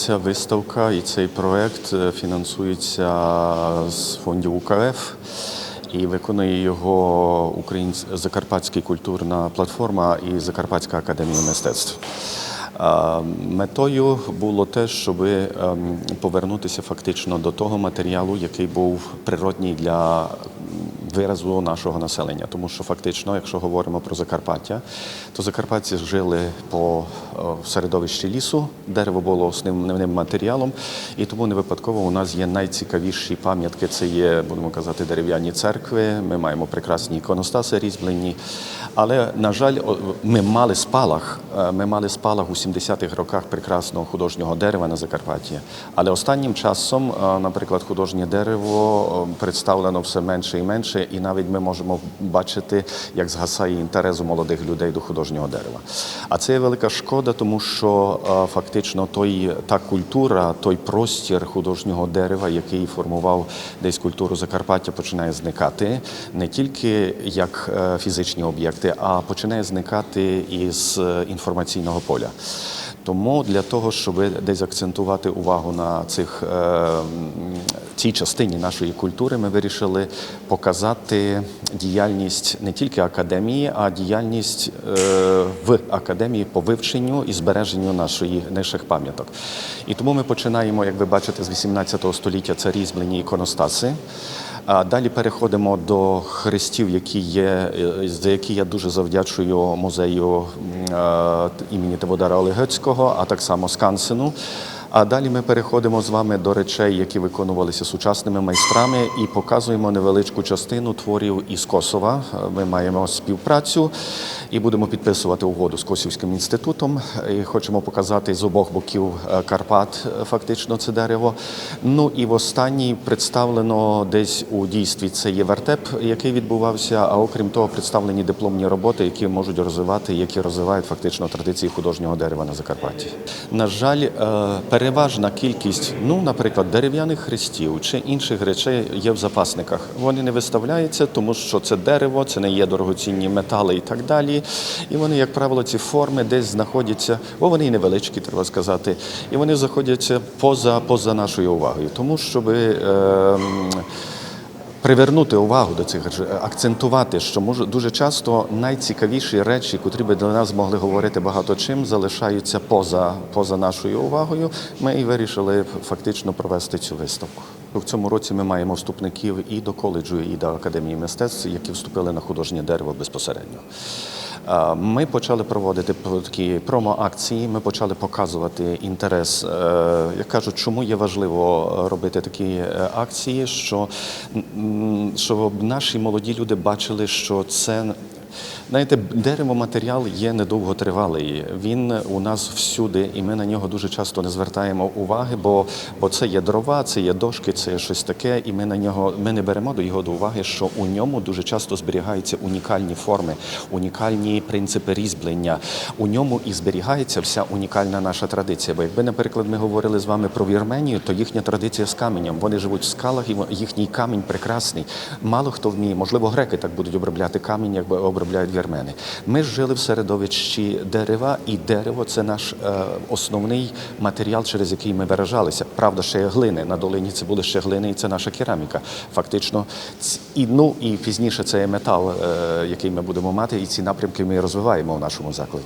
ця виставка і цей проект е, фінансується з фондів УКФ і виконує його Українсь... Закарпатська культурна платформа і Закарпатська академія мистецтв. Метою було те, щоб ем, повернутися фактично до того матеріалу, який був природній для виразу нашого населення. Тому що фактично, якщо говоримо про Закарпаття, то закарпатці жили по е, середовищі лісу, дерево було основним матеріалом, і тому не випадково у нас є найцікавіші пам'ятки. Це є, будемо казати, дерев'яні церкви. Ми маємо прекрасні іконостаси різьблені. Але на жаль, ми мали спалах. Е, Ми мали спалах у 70-х роках прекрасного художнього дерева на Закарпатті. Але останнім часом, е, наприклад, художнє дерево е, представлено все менше і менше, і навіть ми можемо бачити, як згасає інтерес у молодих людей до художнього дерева. А це є велика шкода, тому що фактично той та культура, той простір художнього дерева, який формував десь культуру Закарпаття, починає зникати не тільки як фізичні об'єкти, а починає зникати із е, інформаційного поля. Тому для того, щоб десь акцентувати увагу на цих е, цій частині нашої культури, ми вирішили показати діяльність не тільки академії, а діяльність е, в академії по вивченню і збереженню нашої наших пам'яток. І тому ми починаємо, як ви бачите, з 18 століття це різьблені іконостаси. А далі переходимо до хрестів, які є, е, за які я дуже завдячую музею е, імені Теводара Олегецького, а так само Скансену. А далі ми переходимо з вами до речей, які виконувалися сучасними майстрами, і показуємо невеличку частину творів із Косова. Ми маємо співпрацю і будемо підписувати угоду з Косівським інститутом. І хочемо показати з обох боків е, Карпат, е, фактично це дерево. Ну і в останній представлено десь у дійстві це є вертеп, який відбувався. А окрім того, представлені дипломні роботи, які можуть розвивати, які розвивають фактично традиції художнього дерева на Закарпатті. На жаль, е, переважна кількість, ну, наприклад, дерев'яних хрестів чи інших речей є в запасниках. Вони не виставляються, тому що це дерево, це не є дорогоцінні метали і так далі. І вони, як правило, ці форми десь знаходяться, бо вони і невеличкі, треба сказати, і вони знаходяться поза, поза нашою увагою. Тому щоб. Е, Привернути увагу до цих акцентувати, що може дуже часто найцікавіші речі, котрі би для нас могли говорити багато чим, залишаються поза, поза нашою увагою. Ми і вирішили фактично провести цю виставку. В цьому році ми маємо вступників і до коледжу, і до академії мистецтв, які вступили на художнє дерево безпосередньо. А, Ми почали проводити такі промо-акції. Ми почали показувати інтерес. е, Як кажуть, чому є важливо робити такі е, акції, що, щоб наші молоді люди бачили, що це. Знаєте, деревоматеріал є недовготривалий. Він у нас всюди, і ми на нього дуже часто не звертаємо уваги, бо, бо це є дрова, це є дошки, це є щось таке, і ми на нього ми не беремо до його до уваги, що у ньому дуже часто зберігаються унікальні форми, унікальні принципи різьблення. У ньому і зберігається вся унікальна наша традиція. Бо якби, наприклад, ми говорили з вами про Вірменію, то їхня традиція з каменем. Вони живуть в скалах, і їхній камінь прекрасний. Мало хто вміє, можливо, греки так будуть обробляти камінь, якби обробляють вірмени. Ми жили в середовищі дерева, і дерево це наш е, основний матеріал, через який ми виражалися. Правда, ще є глини. На долині це були ще глини, і це наша кераміка. Фактично, і ну і пізніше це є метал, е, який ми будемо мати, і ці напрямки ми розвиваємо в нашому закладі.